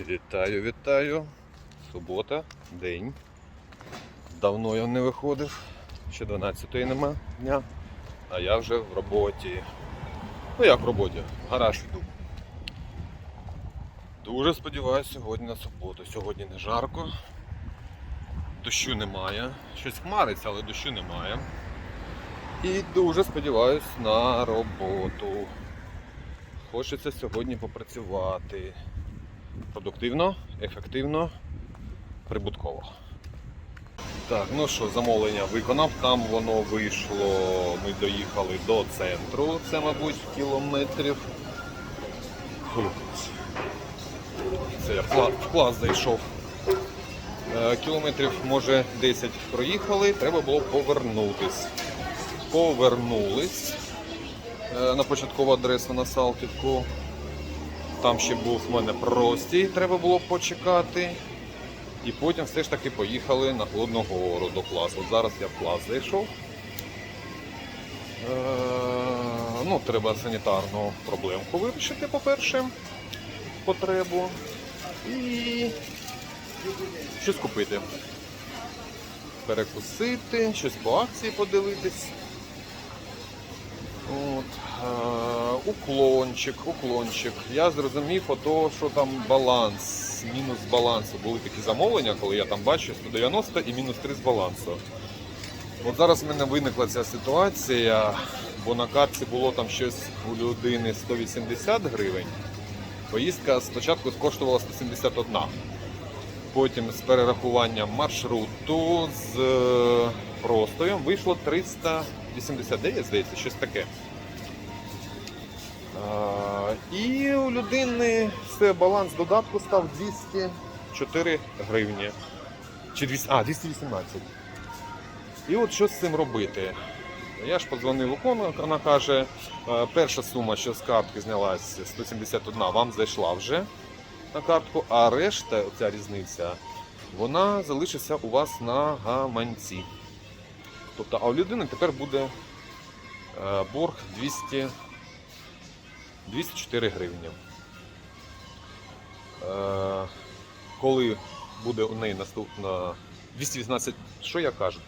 Вітаю, вітаю. Субота, день. Давно я не виходив. Ще 12-ї нема дня. А я вже в роботі. Ну як в роботі? В гараж йду. Дуже сподіваюся сьогодні на суботу. Сьогодні не жарко. Дощу немає. Щось хмариться, але дощу немає. І дуже сподіваюся на роботу. Хочеться сьогодні попрацювати продуктивно, ефективно, прибутково. Так, ну що, замовлення виконав. Там воно вийшло. Ми доїхали до центру. Це, мабуть, кілометрів. Фу. Це я в клас, в клас зайшов. Е, Кілометрів, може, 10 проїхали, треба було повернутись. Повернулись е, на початкову адресу на Салтівку. Там ще був в мене простій, треба було почекати. І потім все ж таки поїхали на Холодну Гору до класу. От зараз я в клас зайшов. Е, ну, треба санітарну проблемку вирішити, по-перше, потребу. І щось купити. Перекусити, щось по акції подивитись. От, е, Уклончик, уклончик. Я зрозумів, ото, що там баланс, мінус балансу. Були такі замовлення, коли я там бачу 190 і мінус 3 з балансу. От Зараз в мене виникла ця ситуація, бо на картці було там щось у людини 180 гривень. Поїздка спочатку коштувала 171. Потім з перерахуванням маршруту з е, простоєм вийшло 300. 89, здається, щось таке. І у людини все, баланс додатку став 204 гривні. Чи 200, А, 218. І от що з цим робити? Я ж подзвонив у Укону, вона каже, «Е, перша сума, що з картки знялася, 171, вам зайшла вже на картку, а решта, оця різниця, вона залишиться у вас на гаманці. Тобто, а у людини тепер буде е, борг 200, 204 гривні. Е, Коли буде у неї наступна 218, що я кажу?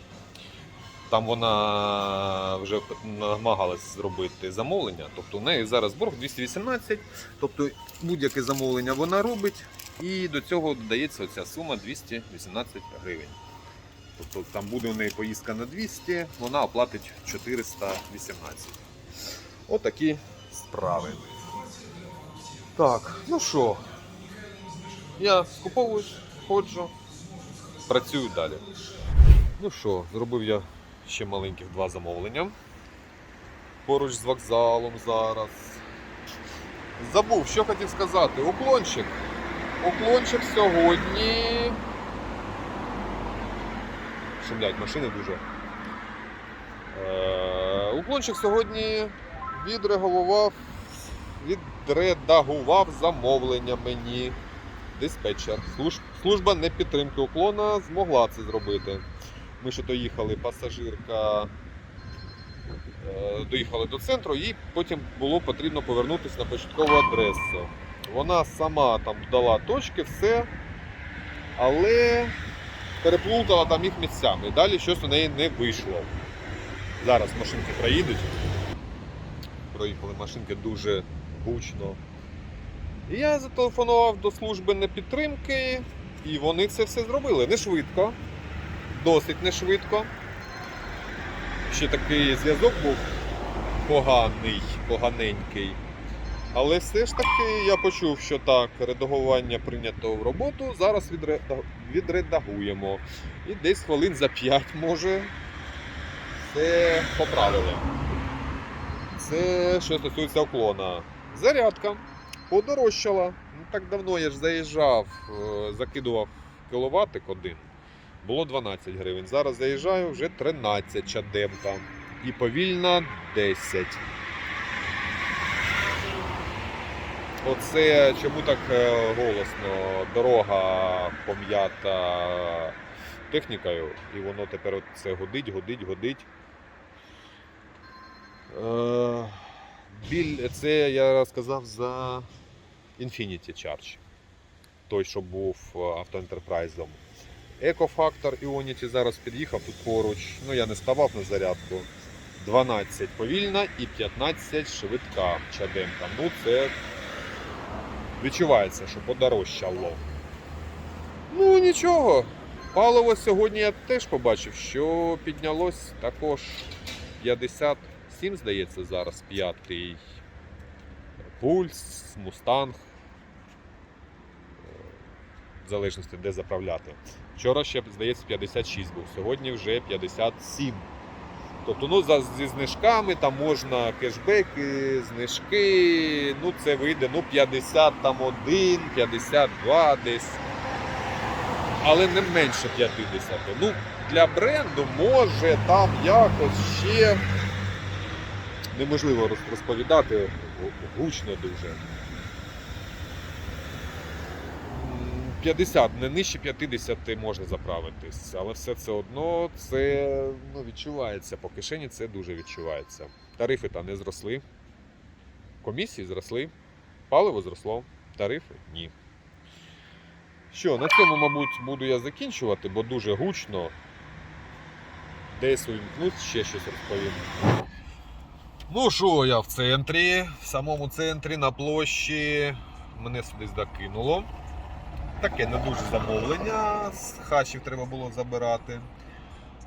Там вона вже намагалась зробити замовлення. Тобто у неї зараз борг 218, тобто будь-яке замовлення вона робить, і до цього додається оця сума 218 гривень. Тобто там буде у неї поїздка на 200, вона оплатить 418. Отакі справи. Так, ну що, я скуповуюсь, ходжу, працюю далі. Ну що, зробив я ще маленьких два замовлення. Поруч з вокзалом зараз. Забув, що хотів сказати. Уклончик. Уклончик сьогодні. Шумлять машини дуже. Е, уклончик сьогодні відреагував, відредагував замовлення мені. Диспетчер. Служ- Служба непідтримки уклона змогла це зробити. Ми ще доїхали, пасажирка е, доїхали до центру, і потім було потрібно повернутися на початкову адресу. Вона сама там дала точки, все, але переплутала там їх місцями. Далі щось у неї не вийшло. Зараз машинки проїдуть. Проїхали машинки дуже гучно. І я зателефонував до служби непідтримки, і вони це все зробили. Не швидко досить не швидко. Ще такий зв'язок був поганий, поганенький. Але все ж таки я почув, що так, редагування прийнято в роботу. Зараз відреда- відредагуємо. І десь хвилин за 5 може це поправили. Це що стосується уклона. Зарядка подорожчала. Ну, так давно я ж заїжджав, е, закидував кіловатик один було 12 гривень. Зараз заїжджаю вже 13 чадемка. І повільна 10. Оце чому так е, голосно? Дорога пом'ята технікою, і воно тепер це годить, годить, годить. Е, біль, це я розказав за Infinity Charge. той, що був е, автоентерпрайзом. Екофактор Ionity зараз під'їхав тут поруч. Ну я не ставав на зарядку. 12 повільна і 15 швидка чадемка. Ну це відчувається, що подорожчало. Ну нічого. Паливо сьогодні я теж побачив, що піднялось також 57, здається, зараз п'ятий. Пульс, мустанг. В залежності де заправляти. Вчора ще, здається, 56 був, сьогодні вже 57. Тобто, ну, за, зі знижками там можна кешбеки, знижки, ну це вийде ну, 51, 52 десь. Але не менше 50. Ну, для бренду може там якось ще неможливо розповідати гучно дуже. 50, не нижче 50 можна заправитись, але все це одно це ну, відчувається. По кишені це дуже відчувається. Тарифи та не зросли. Комісії зросли, паливо зросло, тарифи ні. Що, на цьому, мабуть, буду я закінчувати, бо дуже гучно. Десь увімкнуть, ще щось розповім. Ну що, я в центрі, в самому центрі, на площі. Мене сюди закинуло. Таке не дуже замовлення, з хачів треба було забирати.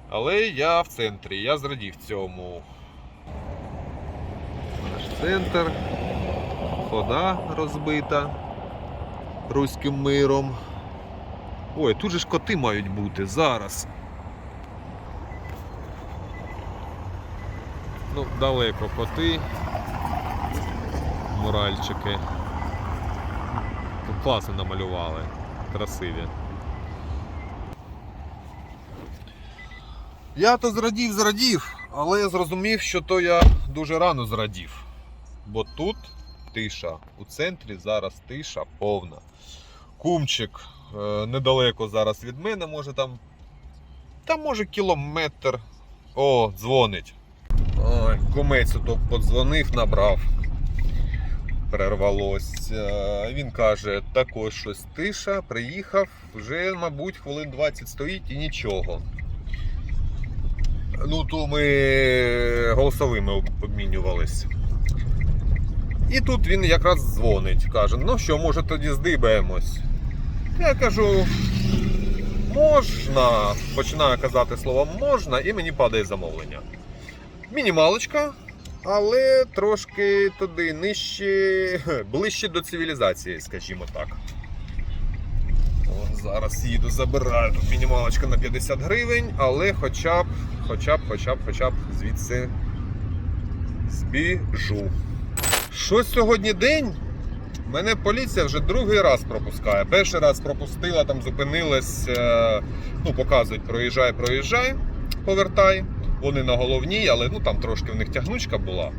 Але я в центрі, я зрадів цьому. Наш центр. Хода розбита руським миром. Ой, тут же ж коти мають бути зараз. Ну, далеко коти. Муральчики. Тут класно намалювали. Красиві. Я то зрадів, зрадів, але я зрозумів, що то я дуже рано зрадів. Бо тут тиша. У центрі зараз тиша повна. Кумчик е, недалеко зараз від мене, може там. Там може кілометр. О, дзвонить. Ой, кумець ото подзвонив, набрав. Перервалось. Е, Він каже, також щось тиша, приїхав, вже, мабуть, хвилин 20 стоїть і нічого. Ну, то ми голосовими обмінювались. І тут він якраз дзвонить, каже: ну що, може тоді здибаємось. Я кажу, можна. Починаю казати слово можна, і мені падає замовлення. Мінімалочка, але трошки туди нижче, ближче до цивілізації, скажімо так. Зараз їду, забираю тут мінімалочка на 50 гривень, але хоча б, хоча б, хоча б, хоча б звідси збіжу. Що сьогодні день? Мене поліція вже другий раз пропускає. Перший раз пропустила, там зупинилась, е, ну, показують, проїжджай, проїжджай, повертай. Вони на головній, але ну, там трошки в них тягнучка була.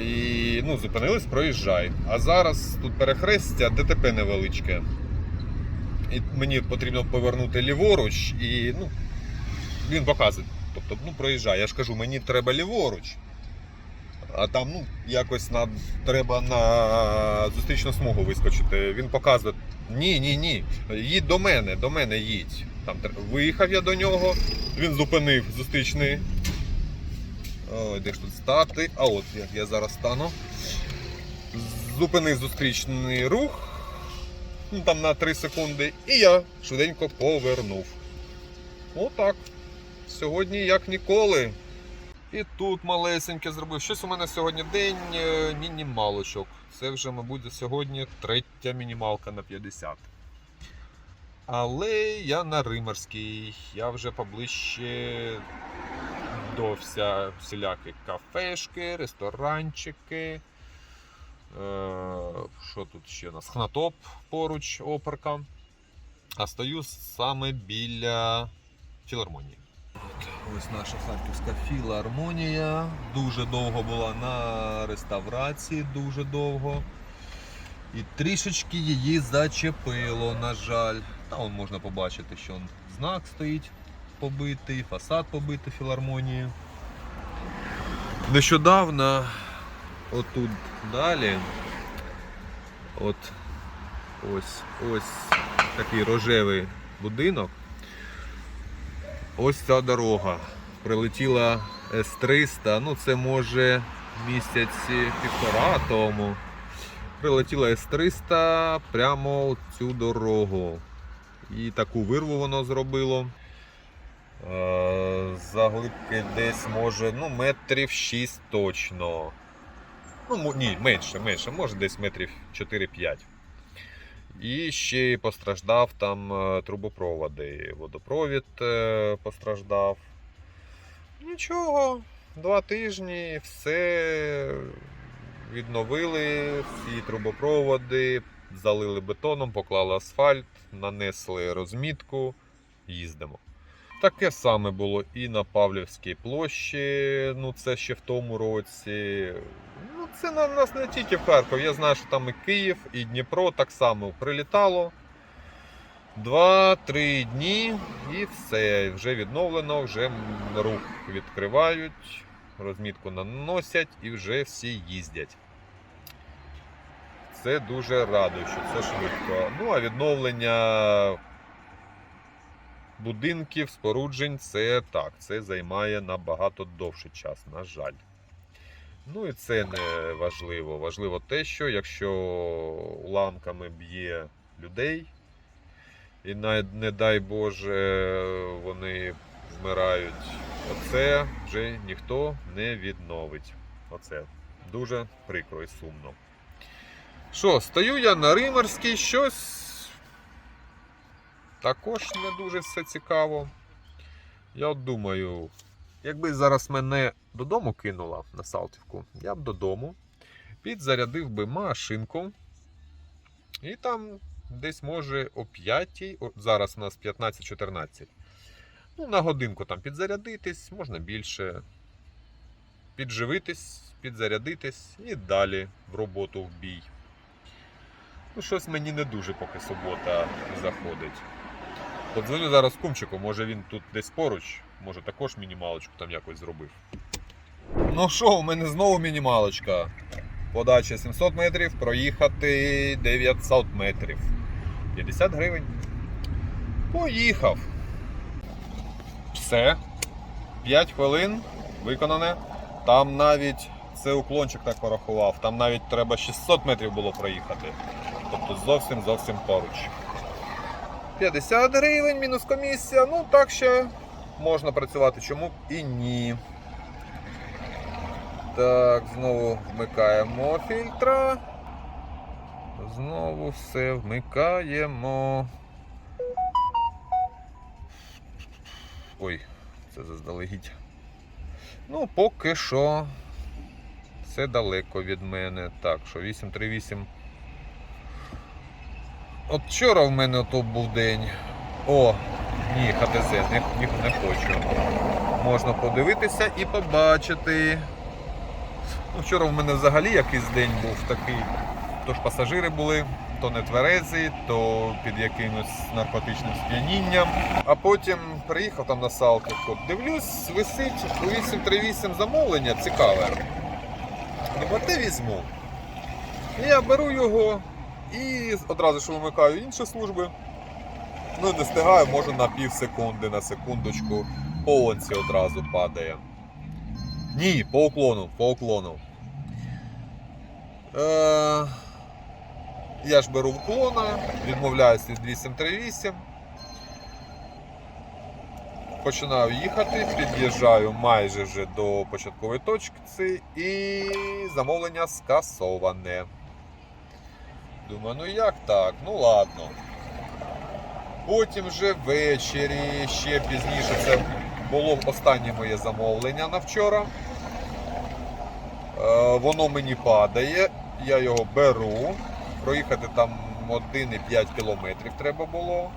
І ну, зупинились, проїжджай. А зараз тут перехрестя, ДТП невеличке. І мені потрібно повернути ліворуч, і ну, він показує. Тобто, ну, проїжджай. Я ж кажу, мені треба ліворуч. А там ну, якось на, треба на зустрічну смугу вискочити. Він показує: ні, ні, ні. Їдь до мене, до мене їдь. Там виїхав я до нього, він зупинив зустрічний. Ой, де ж тут стати? А от як я зараз стану. Зупинив зустрічний рух. Ну, там на 3 секунди, і я швиденько повернув. Отак. Сьогодні як ніколи. І тут малесеньке зробив. Щось у мене сьогодні день е, мінімалочок. Це вже, мабуть, сьогодні третя мінімалка на 50. Але я на Римарській, я вже поближче до вся, всілякі кафешки, ресторанчики. Е, що тут ще у нас? Хнатоп поруч, оперка. А стою саме біля філармонії. Ось наша харківська філармонія. Дуже довго була на реставрації, дуже довго. І трішечки її зачепило, на жаль. Та он можна побачити, що знак стоїть побитий, фасад побитий філармонії. Нещодавно, отут далі, от Ось, ось такий рожевий будинок. Ось ця дорога. Прилетіла С-300, ну це може місяці півтора тому. Прилетіла С-300 прямо в цю дорогу. І таку вирву воно зробило. Е, Заглибки десь може ну, метрів 6 точно. Ну, ні, менше, менше, може десь метрів 4-5. І ще постраждав там е, трубопроводи. Водопровід е, постраждав. Нічого, два тижні, все відновили, всі трубопроводи, залили бетоном, поклали асфальт, нанесли розмітку, їздимо. Таке саме було і на Павлівській площі, ну це ще в тому році. Ну, це на нас не тільки в Харків. Я знаю, що там і Київ, і Дніпро так само прилітало. Два-три дні і все. Вже відновлено, вже рух відкривають, розмітку наносять і вже всі їздять. Це дуже радує, що це швидко. Ну а відновлення будинків, споруджень це так, це займає набагато довший час, на жаль. Ну і це не важливо. Важливо те, що якщо уламками б'є людей, і не дай Боже, вони вмирають, оце вже ніхто не відновить. Оце дуже прикро і сумно. Що, стою я на Римарській, щось також не дуже все цікаво. Я от думаю, якби зараз мене додому кинула на Салтівку, я б додому підзарядив би машинку. І там десь може о 5, зараз у нас 15-14. Ну, на годинку там підзарядитись, можна більше. Підживитись, підзарядитись і далі в роботу в бій. Ну, щось мені не дуже поки субота заходить. Подзвоню зараз кумчику, може він тут десь поруч, може також мінімалочку там якось зробив. Ну що, у мене знову мінімалочка. Подача 700 метрів, проїхати 900 метрів. 50 гривень. Поїхав. Все. 5 хвилин виконане. Там навіть це уклончик так порахував. Там навіть треба 600 метрів було проїхати. Тобто зовсім зовсім поруч. 50 гривень мінус комісія. Ну так ще можна працювати, чому б і ні. Так, знову вмикаємо фільтра. Знову все вмикаємо. Ой, це заздалегідь. Ну, поки що це далеко від мене. Так, що 838. От вчора в мене то був день. О, ні, ХТЗ, не, не, хочу. Можна подивитися і побачити. Ну, вчора в мене взагалі якийсь день був такий. То ж пасажири були, то не тверезі, то під якимось наркотичним сп'янінням. А потім приїхав там на Салтівку. Дивлюсь, висить у 838 замовлення цікаве. Ну, те візьму. Я беру його і одразу ж вимикаю інші служби. Ну, не встигаю, може на пів секунди, на секундочку. По онці одразу падає. Ні, по уклону, по уклону. Е, я ж беру уклона, відмовляюсь від 838. Починаю їхати, під'їжджаю майже вже до початкової точки і замовлення скасоване. Думаю, ну як так? Ну ладно. Потім вже ввечері, ще пізніше, це було останнє моє замовлення на вчора. Е, воно мені падає, я його беру. Проїхати там 1,5 кілометрів треба було.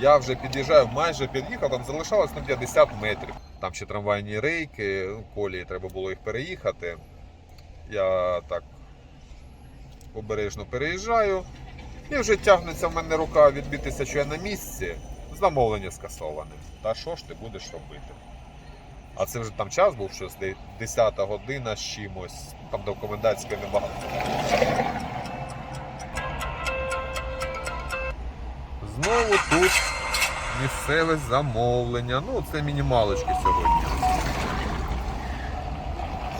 Я вже під'їжджаю, майже під'їхав, там залишалось на 50 метрів. Там ще трамвайні рейки, ну, колії треба було їх переїхати. Я так обережно переїжджаю. І вже тягнеться в мене рука відбитися, що я на місці. Замовлення скасоване. Та що ж ти будеш робити? А це вже там час був щось, де 10 година з чимось. Там до комендантської небагато. Знову тут місцеве замовлення. Ну, це мінімалочки сьогодні.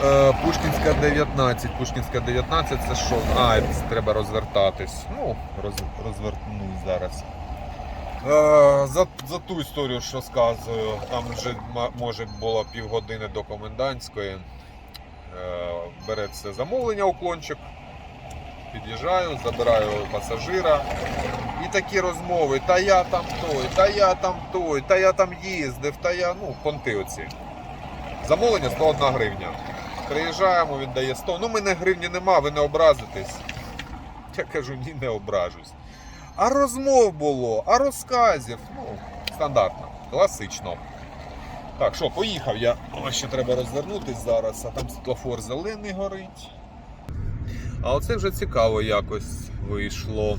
Е, Пушкінська 19. Пушкінська 19 це що? А, треба розвертатись. Ну, роз, розвернусь зараз. Е, за, за ту історію, що сказую, там вже може було півгодини до комендантської. Е, береться замовлення уклончик. Під'їжджаю, забираю пасажира. І такі розмови, та я там той, та я там той, та я там їздив, та я, ну, понти оці. Замовлення 101 гривня. Приїжджаємо, він дає 100. Ну, мене гривні нема, ви не образитесь. Я кажу, ні, не ображусь. А розмов було, а розказів. Ну, стандартно, класично. Так, що, поїхав я. О, ще треба розвернутись зараз, а там світлофор зелений горить. А оце вже цікаво якось вийшло.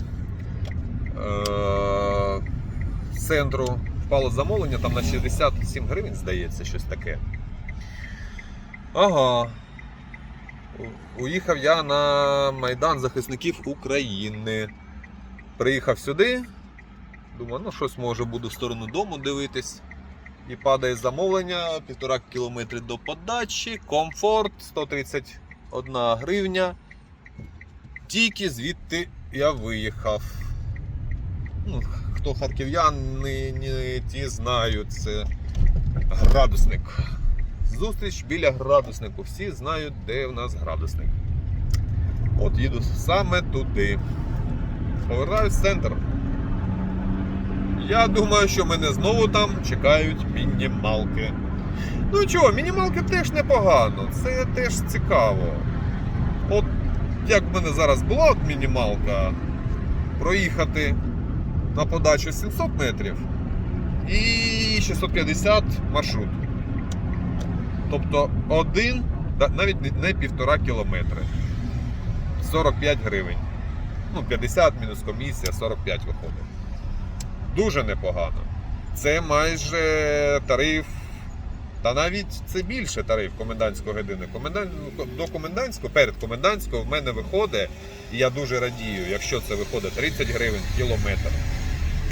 Е, З центру впало замовлення там на 67 гривень, здається, щось таке. Ага. Уїхав я на Майдан захисників України. Приїхав сюди. Думаю, ну щось може буду в сторону дому дивитись. І падає замовлення, півтора кілометри до подачі, комфорт 131 гривня. Тільки звідти я виїхав. Ну, хто харків'яни, ті знають, це градусник. Зустріч біля градуснику. Всі знають, де в нас градусник. От їду саме туди. Повертаюсь в центр. Я думаю, що мене знову там чекають мінімалки. Ну чого, мінімалки теж непогано, це теж цікаво. От як в мене зараз була от мінімалка, проїхати на подачу 700 метрів і 650 маршрут. Тобто один, навіть не- півтора кілометри. 45 гривень. Ну, 50 мінус комісія, 45 виходить. Дуже непогано. Це майже тариф. Та навіть це більше тариф комендантської години. Комендан... До комендантського, перед комендантською в мене виходить, і я дуже радію, якщо це виходить 30 гривень кілометр.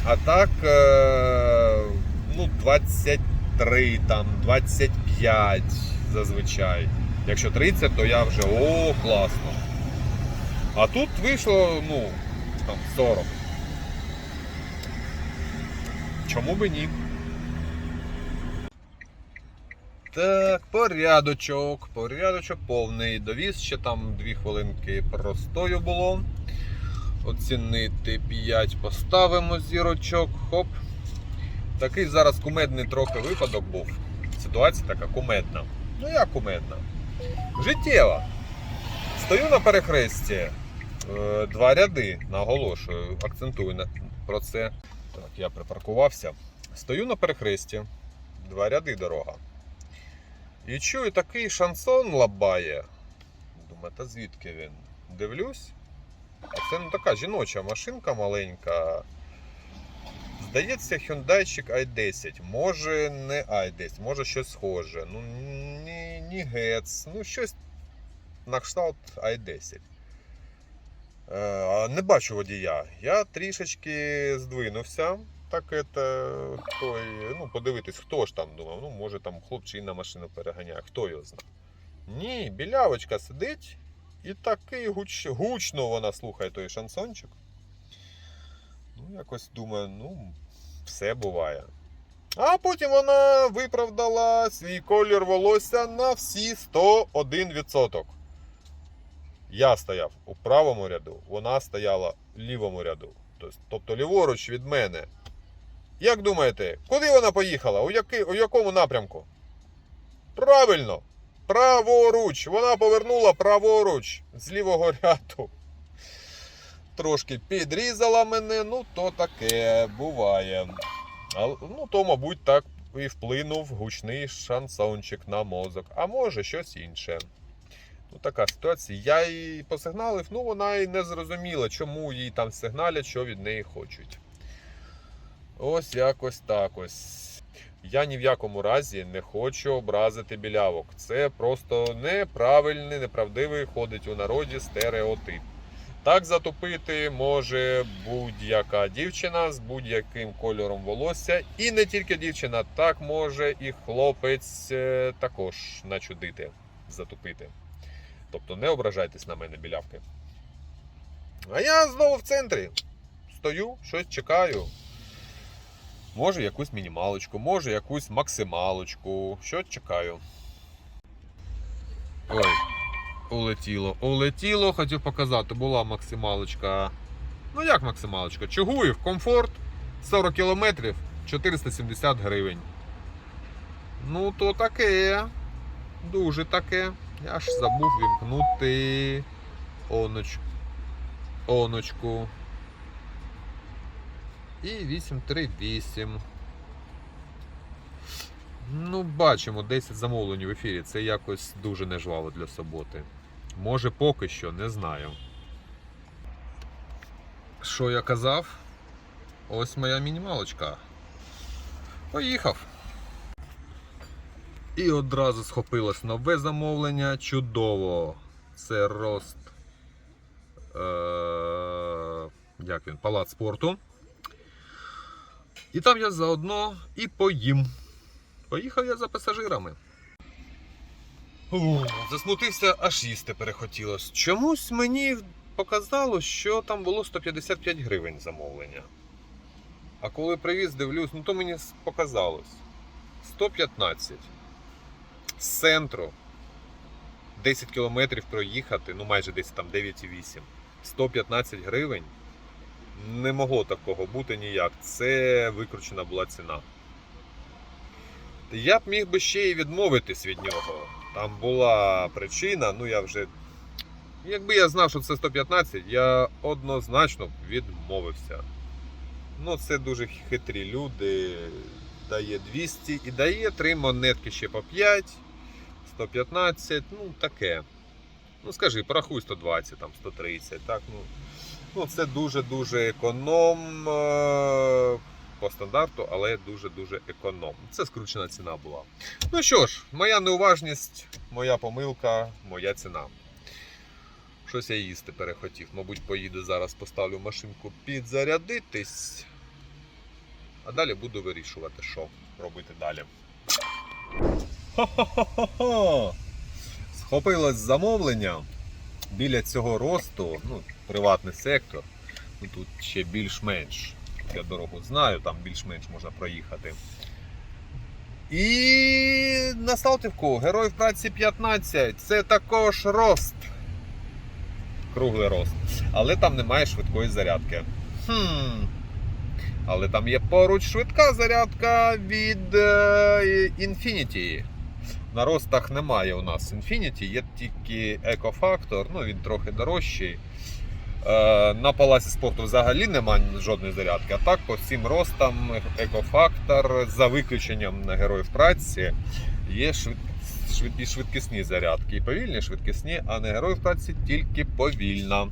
А так, е... ну, 23, там, 25 зазвичай. Якщо 30, то я вже о, класно. А тут вийшло, ну, там 40. Чому би ні? Так, порядочок, порядочок повний. Довіз ще там 2 хвилинки простою було. Оцінити 5 поставимо зірочок. Хоп. Такий зараз кумедний трохи випадок був. Ситуація така кумедна. Ну як кумедна? Життєва. Стою на перехресті. Е, Два ряди, наголошую, акцентую на про це. Так, я припаркувався. Стою на перехресті. Два ряди дорога. І чую такий шансон лабає. Думаю, та звідки він? Дивлюсь. А це ну така жіноча машинка маленька. Здається, Hyundai i10. Може не i10, може щось схоже. Ну, ні, ні гец, ну щось на кшталт i10. Е, Не бачу водія. Я трішечки здвинувся. Так это, той, ну, подивитись, хто ж там думав. Ну, може там хлопчина машину переганяє, хто його знає. Ні, білявочка сидить і такий гуч, гучно вона слухає той шансончик. Ну, якось думаю, ну, все буває. А потім вона виправдала свій колір волосся на всі 101%. Я стояв у правому ряду, вона стояла в лівому ряду. Тобто- ліворуч від мене. Як думаєте, куди вона поїхала? У, яки, у якому напрямку? Правильно! Праворуч! Вона повернула праворуч з лівого ряду. Трошки підрізала мене, ну то таке буває. А, ну, то, мабуть, так і вплинув гучний шансончик на мозок. А може щось інше. Ну, така ситуація. Я їй посигналив, ну вона і не зрозуміла, чому їй там сигналять, що від неї хочуть. Ось якось так ось. Я ні в якому разі не хочу образити білявок. Це просто неправильний, неправдивий ходить у народі стереотип. Так затопити може будь-яка дівчина з будь-яким кольором волосся. І не тільки дівчина, так може і хлопець е, також начудити, затопити. Тобто не ображайтесь на мене, білявки. А я знову в центрі. Стою, щось чекаю. Може якусь мінімалочку, може якусь максималочку. Що чекаю. Ой, улетіло. Улетіло, хотів показати, була максималочка. Ну як максималочка? Чугуїв, комфорт 40 кілометрів 470 гривень. Ну, то таке. Дуже таке. Я ж забув вімкнути оноч... оночку. І 838. Ну, бачимо, 10 замовлень в ефірі. Це якось дуже нежваво для суботи. Може, поки що, не знаю. Що я казав? Ось моя мінімалочка. Поїхав. І одразу схопилось нове замовлення. Чудово! Це рост. Е- як він? Палац спорту. І там я заодно і поїм. Поїхав я за пасажирами. Засмутився, аж їсти перехотілось. Чомусь мені показало, що там було 155 гривень замовлення. А коли привіз, дивлюсь, ну то мені показалось. 115. З центру 10 кілометрів проїхати, ну майже десь там 9,8. 115 гривень. Не могло такого бути ніяк. Це викручена була ціна. Я б міг би ще й відмовитись від нього. Там була причина, ну я вже. Якби я знав, що це 115, я однозначно відмовився. Ну, це дуже хитрі люди. Дає 200 і дає 3 монетки ще по 5, 115, ну таке. Ну скажи, порахуй 120, там 130, так, ну. Ну, це дуже-дуже економ е, по стандарту, але дуже-дуже економ. Це скручена ціна була. Ну що ж, моя неуважність, моя помилка, моя ціна. Щось я їсти перехотів. Мабуть, поїду зараз, поставлю машинку підзарядитись. А далі буду вирішувати, що робити далі. Хо-хо-хо-хо! Схопилось замовлення біля цього росту, ну, приватний сектор. Ну, тут ще більш-менш. Я дорогу знаю, там більш-менш можна проїхати. І на Салтівку Герой праці 15. Це також рост. Круглий рост. Але там немає швидкої зарядки. Хм. Але там є поруч швидка зарядка від е, Infinity. На ростах немає у нас Infinity, є тільки Eco-Factor, ну він трохи дорожчий. Е, На палаці спорту взагалі немає жодної зарядки. А так по всім ростам Eco-Factor, за виключенням героїв праці, є швид... швидкісні зарядки. І повільні, швидкісні, а на героїв праці тільки повільна.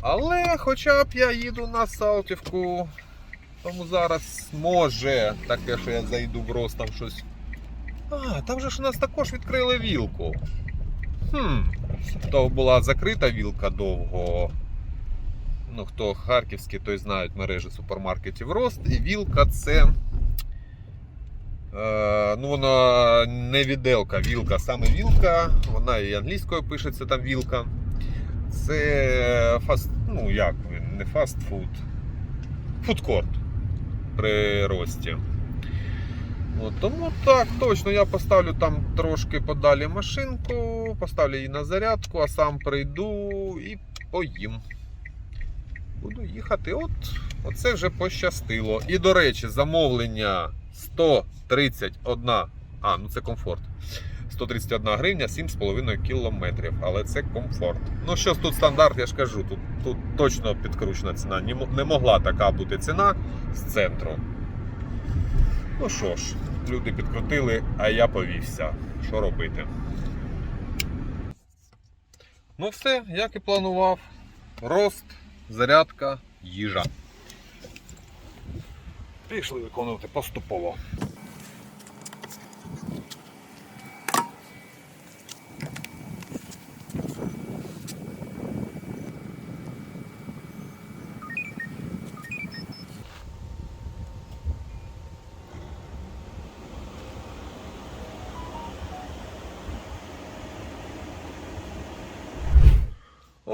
Але хоча б я їду на Салтівку, тому зараз може таке, що я зайду в рост щось. А, там же ж у нас також відкрили вілку. Хм. То була закрита вілка довго. Ну, хто харківський, той знають мережі супермаркетів Рост. І вілка це. Е, ну, вона не віделка, вілка, саме вілка. Вона і англійською пишеться там вілка. Це фаст, ну як він, не фастфуд. Фудкорт при рості. От, тому так, точно я поставлю там трошки подалі машинку, поставлю її на зарядку, а сам прийду і поїм. Буду їхати. От, Оце вже пощастило. І, до речі, замовлення 131. А, ну це комфорт. 131 гривня 7,5 кілометрів, але це комфорт. Ну, щось тут стандарт, я ж кажу, тут, тут точно підкручена ціна. Не могла така бути ціна з центру. Ну що ж, люди підкрутили, а я повівся. Що робити? Ну все, як і планував. Рост, зарядка, їжа. Пішли виконувати поступово.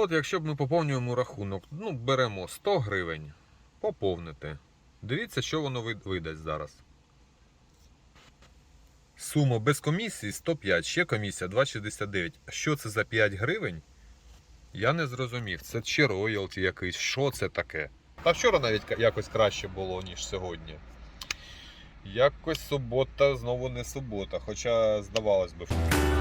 От якщо б ми поповнюємо рахунок, ну беремо 100 гривень, поповнити. Дивіться, що воно видасть зараз. Сума без комісії 105, ще комісія 2,69. А Що це за 5 гривень? Я не зрозумів. Це чи роялті якийсь, що це таке? Та вчора навіть якось краще було, ніж сьогодні. Якось субота знову не субота, хоча здавалось би. що-